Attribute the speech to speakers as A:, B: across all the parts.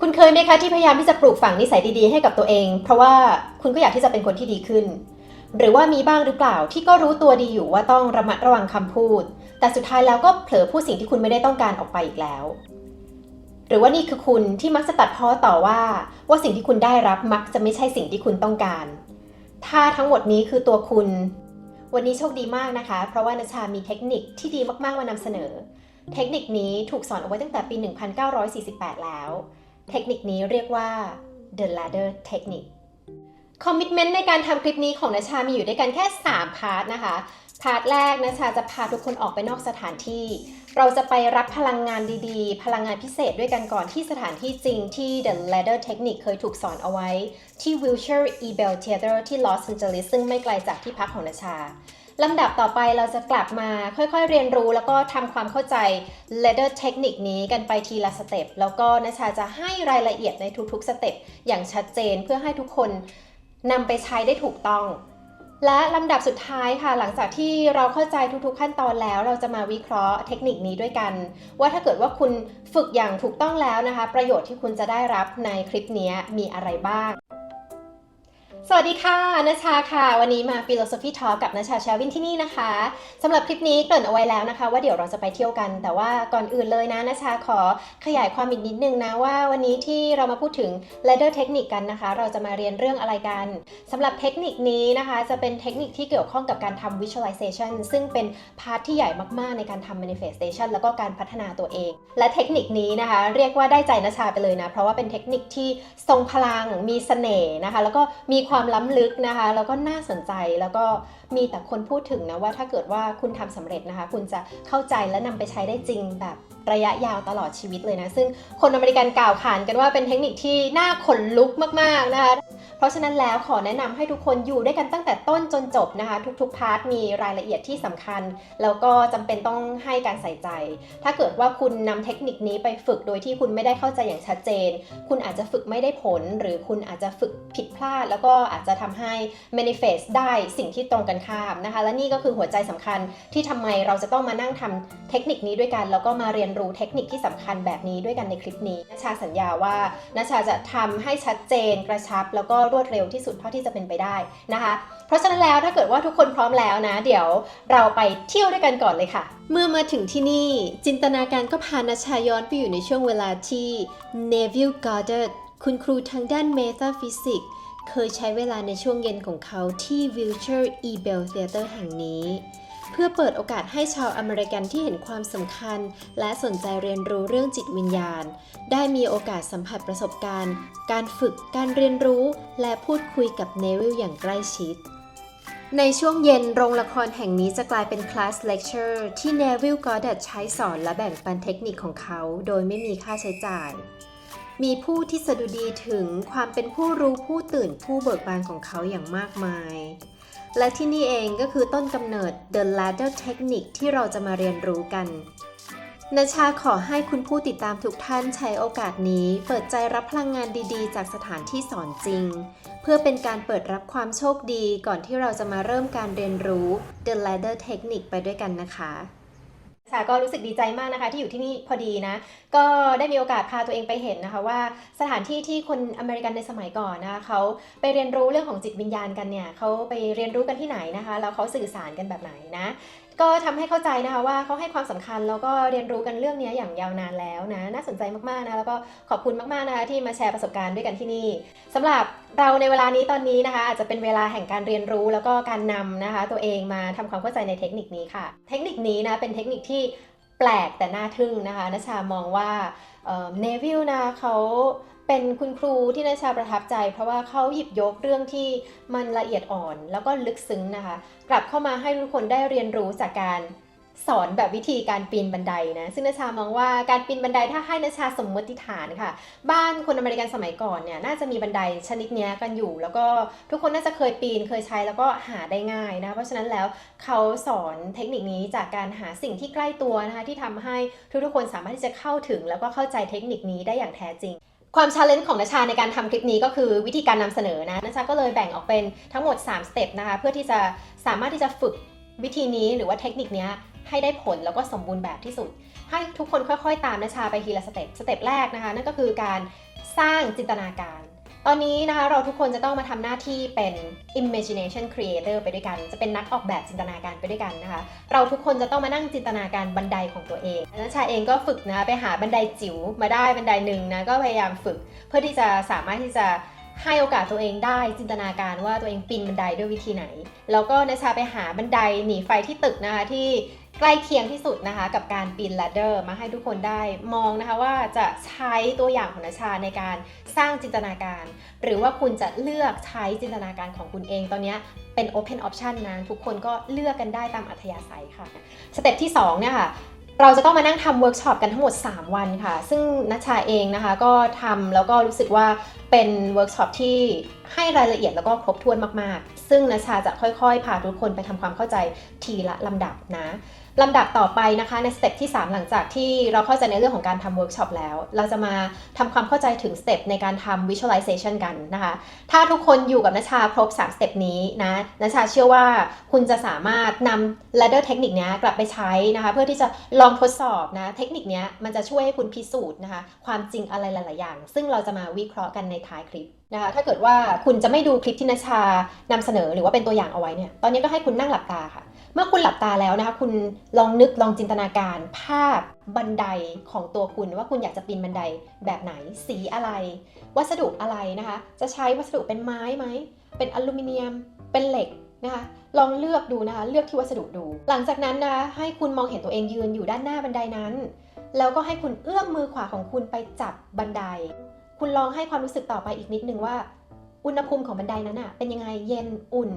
A: คุณเคยไหมคะที่พยายามที่จะปลูกฝังนิสัยดีๆให้กับตัวเอง เพราะว่าคุณก็อยากที่จะเป็นคนที่ดีขึ้น หรือว่ามีบ้างหรือเปล่าที่ก็รู้ตัวดีอยู่ว่าต้องระมัดระวังคำพูด แต่สุดท้ายแล้วก็เผลอพูดสิ่งที่คุณไม่ได้ต้องการออกไปอีกแล้ว หรือว่านี่คือคุณที่มักจะตัดพ้อต่อว่า ว่าสิ่งที่คุณได้รับมักจะไม่ใช่สิ่งที่คุณต้องการ ถ้าทั้งหมดนี้คือตัวคุณ วันนี้โชคดีมากนะคะ เพราะว่านาชามีเทคนิคที่ดีมากๆมานำเสนอ เทคนิคนี้ถูกสอนเอาไว้ตั้งแต่ปี 1948 แล้ว เทคนิคนี้เรียกว่า the ladder technique คอมมิ t เมนต์ในการทำคลิปนี้ของนาชามีอยู่ด้วยกันแค่ 3 พาร์ทนะคะ พาร์ทแรกนาชาจะพาทุกคนออกไปนอกสถานที่ เราจะไปรับพลังงานดีๆ พลังงานพิเศษด้วยกันก่อนที่สถานที่จริงที่ The Ladder Technique เคยถูกสอนเอาไว้ ที่ Wilshire e b e l Theater ที่ลอสแอนเจลิสซึ่งไม่ไกลจากที่พักของนาชา ลำดับต่อไปเราจะกลับมาค่อยๆ เรียนรู้แล้วก็ทำความเข้าใจ ladder technique นี้กันไปทีละสเต็ปแล้วก็นชาจะให้รายละเอียดในทุกๆสเต็ปอย่างชัดเจนเพื่อให้ทุกคนนำไปใช้ได้ถูกต้อง และลำดับสุดท้ายค่ะ หลังจากที่เราเข้าใจทุกๆขั้นตอนแล้ว เราจะมาวิเคราะห์เทคนิคนี้ด้วยกัน ว่าถ้าเกิดว่าคุณฝึกอย่างถูกต้องแล้วนะคะ ประโยชน์ที่คุณจะได้รับในคลิปนี้มีอะไรบ้าง สวัสดีค่ะนชาค่ะ วันนี้มา Philosophy Talk กับนชาชาวินที่นี่นะคะสำหรับคลิปนี้เกริ่นเอาไว้แล้วนะคะ ว่าเดี๋ยวเราจะไปเที่ยวกัน แต่ว่าก่อนอื่นเลยนะนชาขอขยายความอีกนิดนึงนะว่าวันนี้ที่เรามาพูดถึง ladder technique กันนะคะ เราจะมาเรียนเรื่องอะไรกันสำหรับเทคนิคนี้นะคะ จะเป็นเทคนิคที่เกี่ยวข้องกับการทำ visualization ซึ่งเป็นพาร์ทที่ใหญ่มากๆในการทำ manifestation แล้วก็การพัฒนาตัวเอง และเทคนิคนี้นะคะ เรียกว่าได้ใจนชาไปเลยนะเพราะว่าเป็นเทคนิคที่ทรงพลังมีเสน่ห์นะคะ แล้วก็มีความความล้ำลึกนะคะ แล้วก็น่าสนใจแล้วก็มีแต่คนพูดถึงนะว่าถ้าเกิดว่าคุณทำสำเร็จนะคะ คุณจะเข้าใจและนำไปใช้ได้จริงแบบระยะยาวตลอดชีวิตเลยนะ ซึ่งคนอเมริกันกล่าวขานกันว่าเป็นเทคนิคที่น่าขนลุกมากๆนะคะ เพราะฉะนั้นแล้วขอแนะนำให้ทุกคนอยู่ด้วยกันตั้งแต่ต้นจนจบนะคะ ทุกๆพาร์ทมีรายละเอียดที่สำคัญ แล้วก็จำเป็นต้องให้การใส่ใจ ถ้าเกิดว่าคุณนำเทคนิคนี้ไปฝึกโดยที่คุณไม่ได้เข้าใจอย่างชัดเจน คุณอาจจะฝึกไม่ได้ผล หรือคุณอาจจะฝึกผิดพลาด แล้วก็อาจจะทำให้ manifest ได้สิ่งที่ตรงกันข้ามนะคะ และนี่ก็คือหัวใจสำคัญที่ทำไมเราจะต้องมานั่งทำเทคนิคนี้ด้วยกัน แล้วก็มาเรียนรู้เทคนิคที่สำคัญแบบนี้ด้วยกันในคลิปนี้นาชาสัญญาว่านาชาจะทำให้ชัดเจนกระชับ แล้วก็รวดเร็วที่สุดเท่าที่จะเป็นไปได้นะคะ เพราะฉะนั้นแล้วถ้าเกิดว่าทุกคนพร้อมแล้วนะ เดี๋ยวเราไปเที่ยวด้วยกันก่อนเลยค่ะ เมื่อมาถึงที่นี่ จินตนาการก็พานาชาย้อนไปอยู่ในช่วงเวลาที่ Neville Goddard คุณครูทางด้านเมตาฟิสิกส์ เคยใช้เวลาในช่วงเย็นของเขาที่ Wilshire e b e l Theater แห่งนี้ เพื่อเปิดโอกาสให้ชาวอเมริกันที่เห็นความสำคัญ และสนใจเรียนรู้เรื่องจิตวิญญาณ ได้มีโอกาสสัมผัสประสบการณ์ การฝึกการเรียนรู้ และพูดคุยกับเนวิลอย่างใกล้ชิดในช่วงเย็นโรงละครแห่งนี้จะกลายเป็นคลาสเลคเชอร์ที่เนวิลกอร์ดใช้สอนและแบ่งปันเทคนิคของเขา โดยไม่มีค่าใช้จ่าย มีผู้ที่สะดุดีถึงความเป็นผู้รู้ผู้ตื่นผู้เบิกบานของเขาอย่างมากมาย และที่นี่เองก็คือต้นกำเนิด The Ladder Technique ที่เราจะมาเรียนรู้กันนาชาขอให้คุณผู้ติดตามทุกท่านใช้โอกาสนี้ เปิดใจรับพลังงานดีๆ จากสถานที่สอนจริง เพื่อเป็นการเปิดรับความโชคดีก่อนที่เราจะมาเริ่มการเรียนรู้ The Ladder Technique ไปด้วยกันนะคะ ค่ะก็รู้สึกดีใจมากนะคะที่อยู่ที่นี่พอดีนะ ก็ได้มีโอกาสพาตัวเองไปเห็นนะคะว่าสถานที่ที่คนอเมริกันในสมัยก่อนนะคะเขาไปเรียนรู้เรื่องของจิตวิญญาณกันเนี่ยเขาไปเรียนรู้กันที่ไหนนะคะแล้วเขาสื่อสารกันแบบไหนนะ ก็ทำให้เข้าใจนะคะว่าเขาให้ความสำคัญแล้วก็เรียนรู้กันเรื่องนี้อย่างยาวนานแล้วนะน่าสนใจมากๆนะแล้วก็ขอบคุณมากๆนะคะที่มาแชร์ประสบการณ์ด้วยกันที่นี่สำหรับเราในเวลานี้ตอนนี้นะคะ อาจจะเป็นเวลาแห่งการเรียนรู้แล้วก็การนำนะคะ ตัวเองมาทำความเข้าใจในเทคนิคนี้ค่ะ เทคนิคนี้นะเป็นเทคนิคที่แปลกแต่น่าทึ่งนะคะนชามองว่าเนวิลนะเขา เป็นคุณครูที่นาชาประทับใจ เพราะว่าเขาหยิบยกเรื่องที่มันละเอียดอ่อน แล้วก็ลึกซึ้งนะคะ กลับเข้ามาให้ทุกคนได้เรียนรู้จากการสอนแบบวิธีการปีนบันไดนะ ซึ่งนาชามองว่าการปีนบันไดถ้าให้นาชาสมมติฐานค่ะ บ้านคนอเมริกันสมัยก่อนเนี่ยน่าจะมีบันไดชนิดนี้กันอยู่ แล้วก็ทุกคนน่าจะเคยปีนเคยใช้แล้วก็หาได้ง่ายนะ เพราะฉะนั้นแล้วเขาสอนเทคนิคนี้จากการหาสิ่งที่ใกล้ตัวนะคะที่ทำให้ทุกๆคนสามารถที่จะเข้าถึง แล้วก็เข้าใจเทคนิคนี้ได้อย่างแท้จริง ความชาเลนจ์ของนาชาในการทำคลิปนี้ก็คือวิธีการนำเสนอนะนาชาก็เลยแบ่งออกเป็นทั้งหมด 3 สเต็ปนะคะเพื่อที่จะสามารถที่จะฝึกวิธีนี้หรือว่าเทคนิคนี้ให้ได้ผลแล้วก็สมบูรณ์แบบที่สุด ให้ทุกคนค่อยๆ ตามนาชาไปทีละสเต็ปสเต็ปแรกนะคะ นั่นก็คือการสร้างจินตนาการ ตอนนี้นะคะเราทุกคนจะต้องมาทำหน้าที่เป็น imagination creator ไปด้วยกัน จะเป็นนักออกแบบจินตนาการไปด้วยกันนะคะ เราทุกคนจะต้องมานั่งจินตนาการบันไดของตัวเองนัชชาเองก็ฝึกนะไปหาบันไดจิ๋วมาได้บันไดหนึ่งนะก็พยายามฝึก เพื่อที่จะสามารถที่จะให้โอกาสตัวเองได้จินตนาการว่าตัวเองปีนบันไดด้วยวิธีไหน แล้วก็นัชชาไปหาบันไดหนีไฟที่ตึกนะคะที่ ใกล้เคียงที่สุดนะคะกับการปีน ladder มาให้ทุกคนได้มองนะคะว่าจะใช้ตัวอย่างของนัชชาในการสร้างจินตนาการ หรือว่าคุณจะเลือกใช้จินตนาการของคุณเองตอนนี้เป็น open option นะทุกคนก็เลือกกันได้ตามอัธยาศัยค่ะ สเต็ปที่2เนี่ยค่ะเราจะต้องมานั่งทำเวิร์กช็อปกันทั้งหมด 3 วันค่ะ ซึ่งนัชชาเองนะคะก็ทำแล้วก็รู้สึกว่าเป็นเวิร์กช็อปที่ให้รายละเอียดแล้วก็ครบถ้วนมากๆ ซึ่งนัชชาจะค่อยๆ พาทุกคนไปทำความเข้าใจทีละลำดับนะลำดับต่อไปนะคะในสเต็ปที่ 3 หลังจากที่เราเข้าใจในเรื่องของการทำเวิร์กช็อปแล้ว เราจะมาทำความเข้าใจถึงสเต็ปในการทำ visualization กันนะคะ ถ้าทุกคนอยู่กับนชชาครบ 3 สเต็ปนี้นะนชชาเชื่อว่าคุณจะสามารถนำ ladder เทคนิคนี้กลับไปใช้นะคะ เพื่อที่จะลองทดสอบนะเทคนิคนี้มันจะช่วยให้คุณพิสูจน์นะคะความจริงอะไรหลาย ๆ อย่าง ซึ่งเราจะมาวิเคราะห์กันในท้ายคลิป นะคะถ้าเกิดว่าคุณจะไม่ดูคลิปที่นัชานำเสนอหรือว่าเป็นตัวอย่างเอาไว้เนี่ยตอนนี้ก็ให้คุณนั่งหลับตาค่ะ เมื่อคุณหลับตาแล้วนะคะคุณลองนึกลองจินตนาการ ภาพบันไดของตัวคุณว่าคุณอยากจะปีนบันไดแบบไหน สีอะไร วัสดุอะไรนะคะ จะใช้วัสดุเป็นไม้ไหมเป็นอลูมิเนียมเป็นเหล็กนะคะลองเลือกดูนะคะ เลือกที่วัสดุดู หลังจากนั้นนะให้คุณมองเห็นตัวเองยืนอยู่ด้านหน้าบันไดนั้น แล้วก็ให้คุณเอื้อมมือขวาของคุณไปจับบันได คุณลองให้ความรู้สึกต่อไปอีกนิดนึงว่า อุณหภูมิของบันไดนั้นอะเป็นยังไงเย็นอุ่น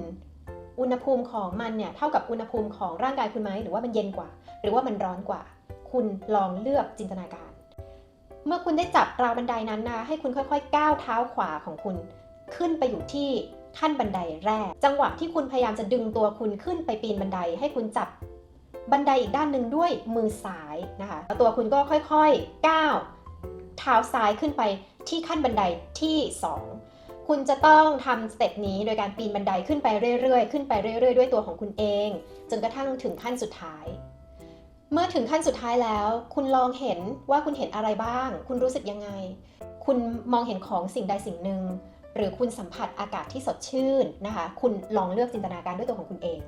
A: อุณหภูมิของมันเนี่ยเท่ากับอุณหภูมิของร่างกายคุณไหมหรือว่ามันเย็นกว่า หรือว่ามันร้อนกว่า คุณลองเลือกจินตนาการ เมื่อคุณได้จับราวบันไดนั้นนะให้คุณค่อยๆ ก้าวเท้าขวาของคุณ ขึ้นไปอยู่ที่ขั้นบันไดแรก จังหวะที่คุณพยายามจะดึงตัวคุณขึ้นไปปีนบันได ให้คุณจับบันไดอีกด้านหนึ่งด้วยมือซ้ายนะคะตัวคุณก็ค่อยๆก้าวเท้าซ้ายขึ้นไป ที่ขั้นบันไดที่ 2 คุณจะต้องทำสเต็ปนี้โดยการปีนบันไดขึ้นไปเรื่อยๆ ขึ้นไปเรื่อยๆ ด้วยตัวของคุณเอง จนกระทั่งถึงขั้นสุดท้าย เมื่อถึงขั้นสุดท้ายแล้ว คุณลองเห็นว่าคุณเห็นอะไรบ้าง คุณรู้สึกยังไง คุณมองเห็นของสิ่งใดสิ่งหนึ่ง หรือคุณสัมผัสอากาศที่สดชื่นนะคะ คุณลองเลือกจินตนาการด้วยตัวของคุณเอง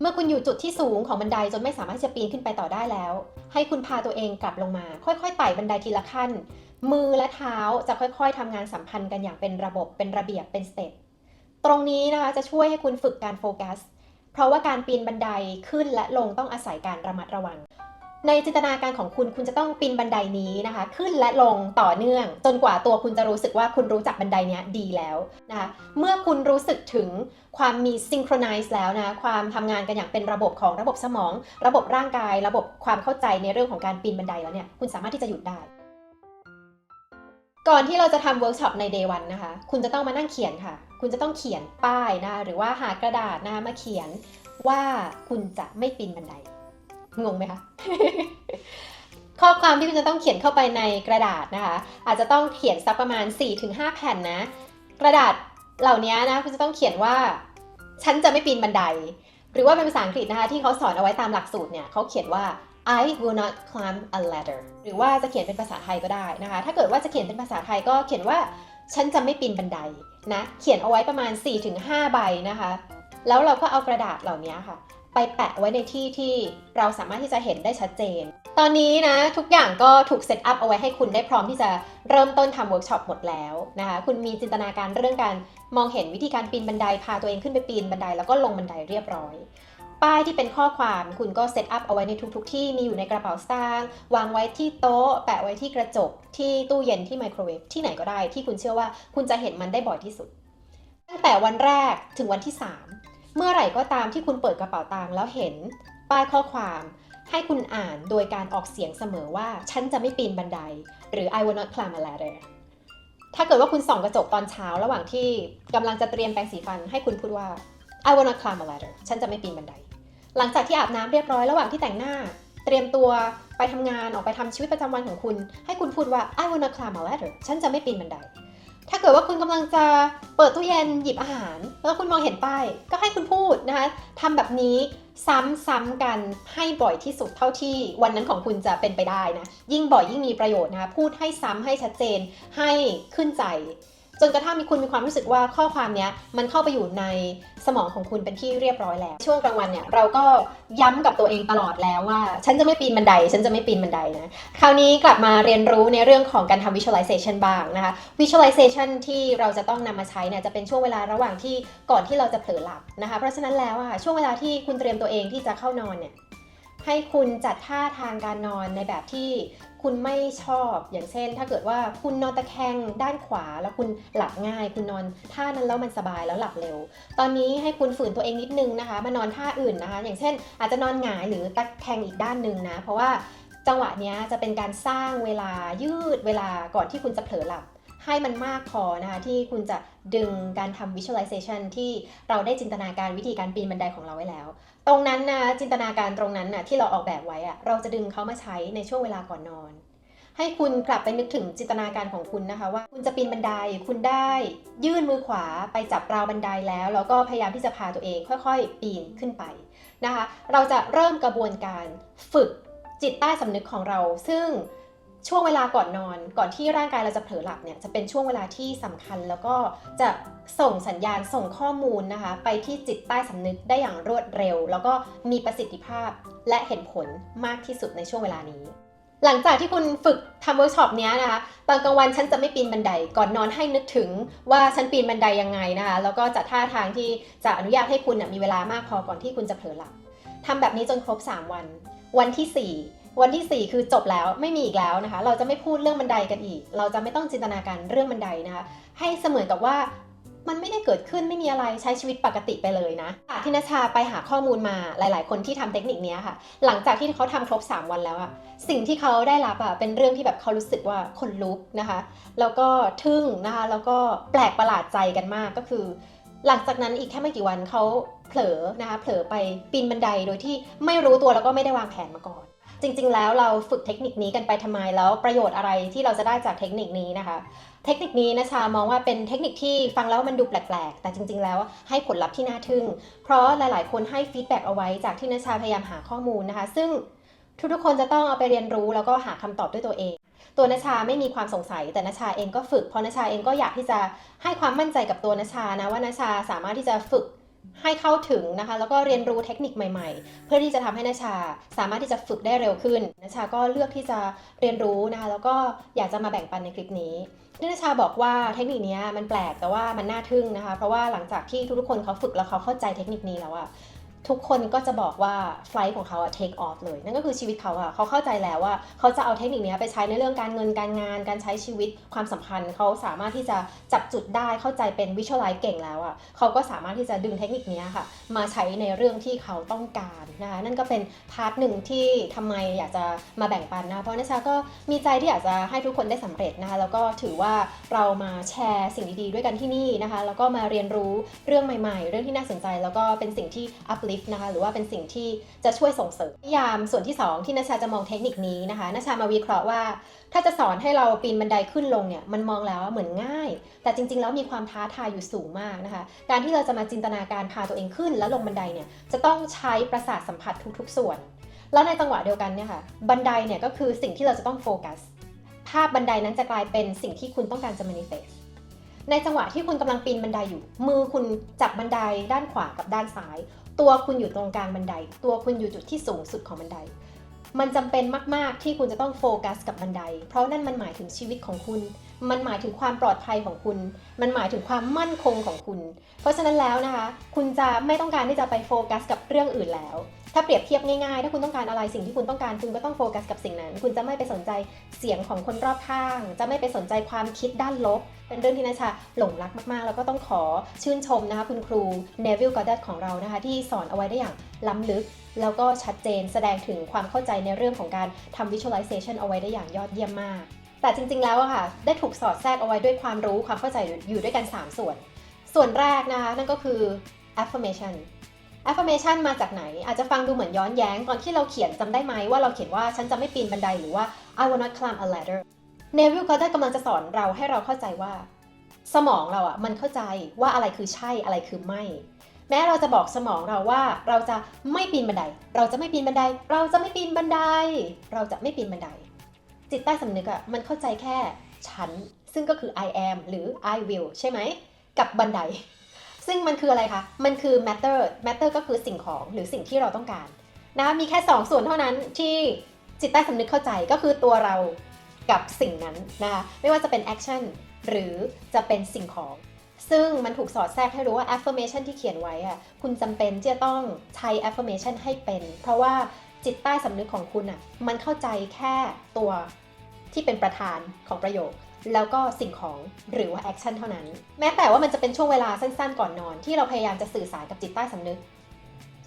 A: เมื่อคุณอยู่จุดที่สูงของบันไดจนไม่สามารถจะปีนขึ้นไปต่อได้แล้ว ให้คุณพาตัวเองกลับลงมา ค่อยๆไต่บันไดทีละขั้น มือและเท้าจะค่อยๆทำงานสัมพันธ์กันอย่างเป็นระบบเป็นระเบียบเป็นสเต็ปตรงนี้นะคะจะช่วยให้คุณฝึกการโฟกัส เพราะว่าการปีนบันไดขึ้นและลงต้องอาศัยการระมัดระวัง ในจินตนาการของคุณคุณจะต้องปีนบันไดนี้นะคะ ขึ้นและลงต่อเนื่อง จนกว่าตัวคุณจะรู้สึกว่าคุณรู้จักบันไดนี้ดีแล้วนะคะเมื่อคุณรู้สึกถึงความมี synchronize แล้วนะความทำงานกันอย่างเป็นระบบของระบบสมอง ระบบร่างกาย ระบบความเข้าใจในเรื่องของการปีนบันไดแล้วเนี่ยคุณสามารถที่จะหยุดได้ ก่อนที่เราจะทำเวิร์กช็อปใน day วันนะคะ คุณจะต้องมานั่งเขียนค่ะ คุณจะต้องเขียนป้ายนะคะหรือว่าหากระดาษนะคะมาเขียนว่าคุณจะไม่ปีนบันได งงไหมคะข้อความที่คุณจะต้องเขียนเข้าไปในกระดาษนะคะ อาจจะต้องเขียนสักประมาณ 4-5 แผ่นนะ กระดาษเหล่านี้นะคุณจะต้องเขียนว่า ฉันจะไม่ปีนบันได หรือว่าเป็นภาษาอังกฤษนะคะ ที่เขาสอนเอาไว้ตามหลักสูตรเนี่ยเขาเขียนว่า I will not climb a ladder หรือว่าจะเขียนเป็นภาษาไทยก็ได้นะคะ ถ้าเกิดว่าจะเขียนเป็นภาษาไทยก็เขียนว่าฉันจะไม่ปีนบันไดนะ เขียนเอาไว้ประมาณ 4-5 ใบนะคะ แล้วเราก็เอากระดาษเหล่านี้ค่ะ ไปแปะไว้ในที่ที่เราสามารถที่จะเห็นได้ชัดเจน ตอนนี้นะทุกอย่างก็ถูกเซตอัพเอาไว้ให้คุณได้พร้อมที่จะเริ่มต้นทำเวิร์กช็อปหมดแล้วนะคะ คุณมีจินตนาการเรื่องการมองเห็นวิธีการปีนบันไดพาตัวเองขึ้นไปปีนบันไดแล้วก็ลงบันไดเรียบร้อย ป้ายที่เป็นข้อความคุณก็เซตอัพเอาไว้ในทุกๆที่มีอยู่ในกระเป๋าสตางค์วางไว้ที่โต๊ะ แปะไว้ที่กระจกที่ตู้เย็นที่ไมโครเวฟที่ไหนก็ได้ที่คุณเชื่อว่าคุณจะเห็นมันได้บ่อยที่สุด ตั้งแต่วันแรกถึงวันที่ 3 เมื่อไหร่ก็ตามที่คุณเปิดกระเป๋าตังค์แล้วเห็น ป้ายข้อความให้คุณอ่านโดยการออกเสียงเสมอว่า ฉันจะไม่ปีนบันได หรือ I will not climb a ladder ถ้าเกิดว่าคุณส่องกระจกตอนเช้าระหว่างที่กำลังจะเตรียมแปรงสีฟัน ให้คุณพูดว่า I will not climb a ladder ฉันจะไม่ปีนบันได หลังจากที่อาบน้ำเรียบร้อยระหว่างที่แต่งหน้า เตรียมตัวไปทำงานออกไปทำชีวิตประจำวันของคุณ ให้คุณพูดว่า I will not climb a ladder ฉันจะไม่ปีนบันได ถ้าเกิดว่าคุณกำลังจะเปิดตู้เย็นหยิบอาหาร แล้วคุณมองเห็นป้ายก็ให้คุณพูดนะคะทำแบบนี้ซ้ำๆกันให้บ่อยที่สุดเท่าที่วันนั้นของคุณจะเป็นไปได้นะยิ่งบ่อยยิ่งมีประโยชน์นะคะพูดให้ซ้ำให้ชัดเจนให้ขึ้นใจ จนกระทั่งมีคุณมีความรู้สึกว่าข้อความนี้มันเข้าไปอยู่ในสมองของคุณเป็นที่เรียบร้อยแล้ว ช่วงกลางวันเนี่ยเราก็ย้ำกับตัวเองตลอดแล้วว่า ฉันจะไม่ปีนบันได ฉันจะไม่ปีนบันไดนะ คราวนี้กลับมาเรียนรู้ในเรื่องของการทำ visualization บ้างนะคะ visualization ที่เราจะต้องนำมาใช้เนี่ยจะเป็นช่วงเวลาระหว่างที่ก่อนที่เราจะเผลอหลับนะคะ เพราะฉะนั้นแล้วอะช่วงเวลาที่คุณเตรียมตัวเองที่จะเข้านอนเนี่ยให้คุณจัดท่าทางการนอนในแบบที่ คุณไม่ชอบอย่างเช่น ถ้าเกิดว่าคุณนอนตะแคงด้านขวา แล้วคุณหลับง่าย คุณนอนท่านั้นแล้วมันสบายแล้วหลับเร็ว ตอนนี้ให้คุณฝืนตัวเองนิดนึงนะคะ มานอนท่าอื่นนะคะ อย่างเช่น อาจจะนอนหงายหรือตะแคงอีกด้านหนึ่งนะ เพราะว่าจังหวะนี้จะเป็นการสร้างเวลายืดเวลาก่อนที่คุณจะเผลอหลับให้มันมากพอนะคะที่คุณจะดึงการทำ visualization ที่เราได้จินตนาการวิธีการปีนบันไดของเราไว้แล้ว ตรงนั้นนะจินตนาการตรงนั้นนะที่เราออกแบบไว้อะเราจะดึงเขามาใช้ในช่วงเวลาก่อนนอน ให้คุณกลับไปนึกถึงจินตนาการของคุณนะคะ ว่าคุณจะปีนบันไดคุณได้ ยื่นมือขวาไปจับราวบันไดแล้ว แล้วก็พยายามที่จะพาตัวเองค่อยๆ ปีนขึ้นไปนะคะ เราจะเริ่มกระบวนการฝึกจิตใต้สำนึกของเรา ซึ่ง ช่วงเวลาก่อนนอน ก่อนที่ร่างกายเราจะเผลอหลับเนี่ยจะเป็นช่วงเวลาที่สำคัญ แล้วก็จะส่งสัญญาณส่งข้อมูลนะคะ ไปที่จิตใต้สำนึกได้อย่างรวดเร็ว แล้วก็มีประสิทธิภาพและเห็นผลมากที่สุดในช่วงเวลานี้ หลังจากที่คุณฝึกทำเวิร์กช็อปเนี้ยนะคะตอนกลางวันฉันจะไม่ปีนบันไดก่อนนอนให้นึกถึงว่าฉันปีนบันไดยังไงนะคะแล้วก็จัดท่าทางที่จะอนุญาตให้คุณมีเวลามากพอก่อนที่คุณจะเผลอหลับทำแบบนี้จนครบ 3 วัน วันที่ 4 วันที่ 4 คือจบแล้วไม่มีอีกแล้วนะคะ เราจะไม่พูดเรื่องบันไดกันอีก เราจะไม่ต้องจินตนาการเรื่องบันไดนะคะ ให้เสมือนกับว่ามันไม่ได้เกิดขึ้นไม่มีอะไรใช้ชีวิตปกติไปเลยนะจากที่นชชาไปหาข้อมูลมาหลาย ๆ คนที่ทำเทคนิคนี้ค่ะ หลังจากที่เขาทำครบ 3 วันแล้วอะสิ่งที่เขาได้รับอะเป็นเรื่องที่แบบเขารู้สึกว่าคนลุกนะคะ แล้วก็ทึ่งนะคะแล้วก็แปลกประหลาดใจกันมากก็คือ หลังจากนั้นอีกแค่ไม่กี่วันเขาเผลอนะคะเผลอไปปีนบันไดโดยที่ไม่รู้ตัวแล้วก็ไม่ได้วางแผนมาก่อน จริง ๆ แล้วเราฝึกเทคนิคนี้กันไปทำไมแล้วประโยชน์อะไรที่เราจะได้จากเทคนิคนี้นะคะ เทคนิคนี้นะชามองว่าเป็นเทคนิคที่ฟังแล้วมันดูแปลก ๆ แต่จริง ๆ แล้วให้ผลลัพธ์ที่น่าทึ่ง เพราะหลาย ๆ คนให้ฟีดแบ็กเอาไว้จากที่นชาพยายามหาข้อมูลนะคะ ซึ่งทุกๆ คนจะต้องเอาไปเรียนรู้แล้วก็หาคำตอบด้วยตัวเองตัวนชาไม่มีความสงสัยแต่นชาเองก็ฝึกเพราะนชาเองก็อยากที่จะให้ความมั่นใจกับตัวนชานะว่านชาสามารถที่จะฝึก ให้เข้าถึงนะคะ แล้วก็เรียนรู้เทคนิคใหม่ๆ เพื่อที่จะทำให้นาชาสามารถที่จะฝึกได้เร็วขึ้นนาชาก็เลือกที่จะเรียนรู้นะคะแล้วก็อยากจะมาแบ่งปันในคลิปนี้ที่นชาบอกว่าเทคนิคนี้มันแปลกแต่ว่ามันน่าทึ่งนะคะ เพราะว่าหลังจากที่ทุกๆคนเขาฝึกแล้วเขาเข้าใจเทคนิคนี้แล้วอะ ทุกคนก็จะบอกว่าไฟล์ของเขาอะ take off เลย นั่นก็คือชีวิตเขาอะเขาเข้าใจแล้วว่าเขาจะเอาเทคนิคนี้ไปใช้ในเรื่องการเงินการงาน การใช้ชีวิตความสัมพันธ์เขาสามารถที่จะจับจุดได้เข้าใจเป็น visualize เก่งแล้วอะเขาก็สามารถที่จะดึงเทคนิคนี้ค่ะ มาใช้ในเรื่องที่เขาต้องการนะคะนั่นก็เป็นพาร์ทหนึ่งที่ทำไมอยากจะมาแบ่งปันนะเพราะนชาก็มีใจที่อยากจะให้ทุกคนได้สำเร็จนะคะแล้วก็ถือว่าเรามาแชร์สิ่งดีๆด้วยกันที่นี่นะคะแล้วก็มาเรียนรู้เรื่องใหม่ ๆ เรื่องที่น่าสนใจ แล้วก็เป็นสิ่งที่ uplift นะคะหรือว่าเป็นสิ่งที่จะช่วยส่งเสริมนิยามส่วนที่ 2 ที่นชาจะมองเทคนิคนี้นะคะนชามาวิเคราะห์ว่า ถ้าจะสอนให้เราปีนบันไดขึ้นลงเนี่ยมันมองแล้วเหมือนง่าย แต่จริง ๆ แล้วมีความท้าทายอยู่สูงมากนะคะการที่เราจะมาจินตนาการพาตัวเองขึ้น แล้วลงบันไดเนี่ยจะต้องใช้ประสาทสัมผัสทุก ๆ ส่วน แล้วในจังหวะเดียวกันเนี่ยค่ะบันไดเนี่ยก็คือสิ่งที่เราจะต้องโฟกัสภาพบันไดนั้นจะกลายเป็นสิ่งที่คุณต้องการจะ manifest ในจังหวะที่คุณกำลังปีนบันไดอยู่ มือคุณจับบันไดด้านขวากับด้านซ้าย ตัวคุณอยู่ตรงกลางบันได ตัวคุณอยู่จุดที่สูงสุดของบันได มันจำเป็นมาก ๆ ที่คุณจะต้องโฟกัสกับบันได เพราะนั่นมันหมายถึงชีวิตของคุณ มันหมายถึงความปลอดภัยของคุณ มันหมายถึงความมั่นคงของคุณ เพราะฉะนั้นแล้วนะคะ คุณจะไม่ต้องการที่จะไปโฟกัสกับเรื่องอื่นแล้ว ถ้าเปรียบเทียบง่ายๆ ถ้าคุณต้องการอะไรสิ่งที่คุณต้องการคุณก็ต้องโฟกัสกับสิ่งนั้น คุณจะไม่ไปสนใจเสียงของคนรอบข้าง จะไม่ไปสนใจความคิดด้านลบ เป็นเรื่องที่นาชาหลงรักมากๆ แล้วก็ต้องขอชื่นชมนะคะคุณครูเนวิลกอดัตของเรานะคะ ที่สอนเอาไว้ได้อย่างล้ำลึก แล้วก็ชัดเจนแสดงถึงความเข้าใจในเรื่องของการทำ visualization เอาไว้ได้อย่างยอดเยี่ยมมาก แต่จริงๆ แล้วอะค่ะ ได้ถูกสอดแทรกเอาไว้ด้วยความรู้ความเข้าใจอยู่ด้วยกัน 3 ส่วน ส่วนแรกนะคะนั่นก็คือ affirmation affirmation มาจากไหน อาจจะฟังดูเหมือนย้อนแย้ง ตอนที่เราเขียนจำได้ไหมว่าเราเขียนว่าฉันจะไม่ปีนบันไดหรือว่า I will not climb a ladder เนวิลก็ได้กำลังจะสอนเราให้เราเข้าใจว่า สมองเราอะมันเข้าใจว่าอะไรคือใช่อะไรคือไม่ แม้เราจะบอกสมองเราว่าเราจะไม่ปีนบันได เราจะไม่ปีนบันได เราจะไม่ปีนบันได เราจะไม่ปีนบันได จิตใต้สำนึกอะมันเข้าใจแค่ฉันซึ่งก็คือ I am หรือ I will ใช่ไหมกับบันได ซึ่งมันคืออะไรคะ มันคือ matter matter ก็คือสิ่งของหรือสิ่งที่เราต้องการนะมีแค่2ส่วนเท่านั้นที่จิตใต้สำนึกเข้าใจก็คือตัวเรากับสิ่งนั้นนะคะไม่ว่าจะเป็น action หรือจะเป็นสิ่งของ ซึ่งมันถูกสอดแทรกให้รู้ว่า affirmation ที่เขียนไว้อะคุณจำเป็นที่จะต้องใช้ affirmation ให้เป็น เพราะว่าจิตใต้สำนึกของคุณอะมันเข้าใจแค่ตัวที่เป็นประธานของประโยค แล้วก็สิ่งของหรือว่าแอคชั่นเท่านั้น แม้แต่ว่ามันจะเป็นช่วงเวลาสั้นๆก่อนนอน ที่เราพยายามจะสื่อสารกับจิตใต้สำนึก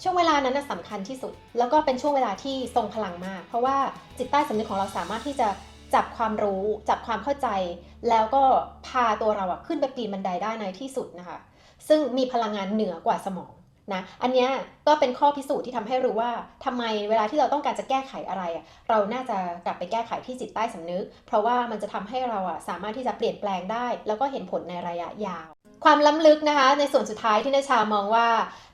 A: ช่วงเวลานั้นนะสำคัญที่สุด แล้วก็เป็นช่วงเวลาที่ทรงพลังมาก เพราะว่าจิตใต้สำนึกของเราสามารถที่จะจับความรู้จับความเข้าใจ แล้วก็พาตัวเราอะขึ้นไปปีนบันไดได้ในที่สุดนะคะ ซึ่งมีพลังงานเหนือกว่าสมอง นะอันนี้ก็เป็นข้อพิสูจน์ที่ทำให้รู้ว่าทำไมเวลาที่เราต้องการจะแก้ไขอะไร เราน่าจะกลับไปแก้ไขที่จิตใต้สำนึก เพราะว่ามันจะทำให้เราอะสามารถที่จะเปลี่ยนแปลงได้ แล้วก็เห็นผลในระยะยาว ความล้ำลึกนะคะ ในส่วนสุดท้ายที่นชามองว่า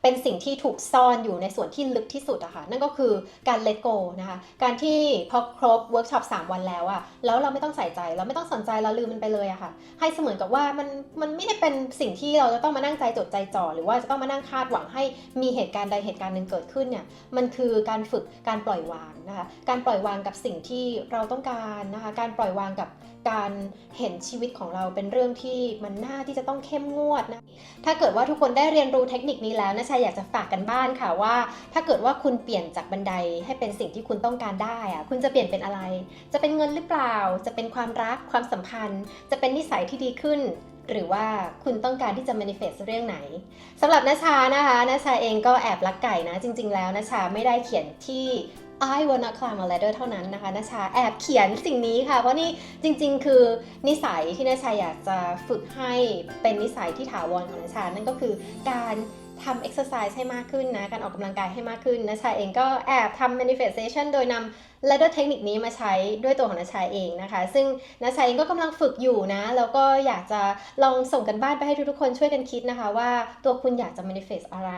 A: เป็นสิ่งที่ถูกซ่อนอยู่ในส่วนที่ลึกที่สุดอะค่ะนั่นก็คือการ let go นะคะ การที่พอครบเวิร์กช็อป3วันแล้วอะแล้วเราไม่ต้องใส่ใจ เราไม่ต้องสนใจเราลืมมันไปเลยอะค่ะ ให้เสมือนกับว่ามันมันไม่ได้เป็นสิ่งที่เราจะต้องมานั่งใจจดใจจ่อหรือว่าจะต้องมานั่งคาดหวังให้มีเหตุการณ์ใดเหตุการณ์หนึ่งเกิดขึ้นเนี่ยมันคือการฝึกการปล่อยวางนะคะการปล่อยวางกับสิ่งที่เราต้องการนะคะการปล่อยวางกับการเห็นชีวิตของเราเป็นเรื่องที่มันน่าที่จะต้องเข้มงวดนะถ้าเกิดว่าทุกคนได้เรียนรู้เทคนิคนี้แล้วนะชายอยากจะฝากกันบ้านค่ะว่า ถ้าเกิดว่าคุณเปลี่ยนจากบันไดให้เป็นสิ่งที่คุณต้องการได้อะคุณจะเปลี่ยนเป็นอะไร จะเป็นเงินหรือเปล่า จะเป็นความรักความสัมพันธ์ จะเป็นนิสัยที่ดีขึ้นหรือว่าคุณต้องการที่จะ manifest เรื่องไหนสำหรับนาชานะคะนาชาเองก็แอบรักไก่นะ จริง ๆ แล้วนาชาไม่ได้เขียนที่ I wanna climb a ladder เท่านั้นนะคะนาชาแอบเขียนสิ่งนี้ค่ะ เพราะนี่จริงๆ คือนิสัยที่นาชาอยากจะฝึกให้เป็นนิสัยที่ถาวรของนาชา นั่นก็คือการทำ exercise ให้มากขึ้นนะ การออกกำลังกายให้มากขึ้นนาชาเองก็แอบทำ manifestation โดยนำ ladder เทคนิคนี้มาใช้ด้วยตัวของนาชาเองนะคะ ซึ่งนาชาเองก็กำลังฝึกอยู่นะ แล้วก็อยากจะลองส่งกันบ้านไปให้ทุกๆคนช่วยกันคิดนะคะว่าตัวคุณอยากจะ manifest อะไร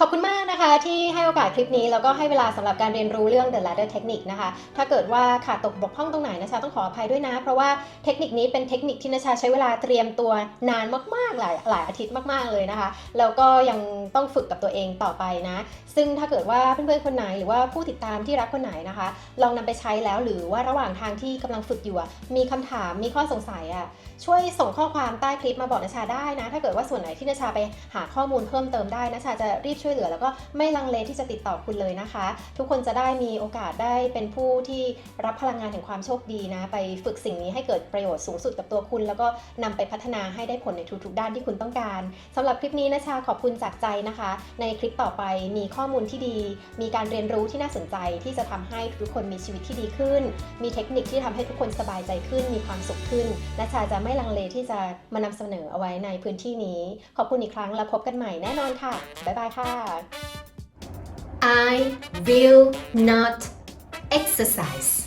A: ขอบคุณมากนะคะที่ให้โอกาสคลิปนี้แล้วก็ให้เวลาสำหรับการเรียนรู้เรื่อง The Ladder Technique นะคะ ถ้าเกิดว่าขาดตกบกพร่องตรงไหนนะชาต้องขออภัยด้วยนะ เพราะว่าเทคนิคนี้เป็นเทคนิคที่นะชาใช้เวลาเตรียมตัวนานมากๆหลายหลายอาทิตย์มากๆเลยนะคะ แล้วก็ยังต้องฝึกกับตัวเองต่อไปนะ ซึ่งถ้าเกิดว่าเพื่อนๆคนไหนหรือว่าผู้ติดตามที่รักคนไหนนะคะ ลองนำไปใช้แล้วหรือว่าระหว่างทางที่กำลังฝึกอยู่มีคำถามมีข้อสงสัยอะช่วยส่งข้อความใต้คลิปมาบอกนชาได้นะ ถ้าเกิดว่าส่วนไหนที่นชาไปหาข้อมูลเพิ่มเติมได้นชาจะรีบช่วยเหลือ แล้วก็ไม่ลังเลที่จะติดต่อคุณเลยนะคะ ทุกคนจะได้มีโอกาสได้เป็นผู้ที่รับพลังงานแห่งความโชคดีนะ ไปฝึกสิ่งนี้ให้เกิดประโยชน์สูงสุดกับตัวคุณ แล้วก็นำไปพัฒนาให้ได้ผลในทุกๆ ด้านที่คุณต้องการสำหรับคลิปนี้นะชาขอบคุณจากใจนะคะ ในคลิปต่อไปมีข้อมูลที่ดี มีการเรียนรู้ที่น่าสนใจที่จะทำให้ทุกคนมีชีวิตที่ดีขึ้น มีเทคนิคที่ทำให้ทุกคนสบายใจขึ้น มีความสุขขึ้นและชาจะไม่ลังเลที่จะมานำเสนอเอาไว้ในพื้นที่นี้ ขอบคุณอีกครั้งแล้วพบกันใหม่แน่นอนค่ะ บ๊ายบายค่ะ
B: I will not exercise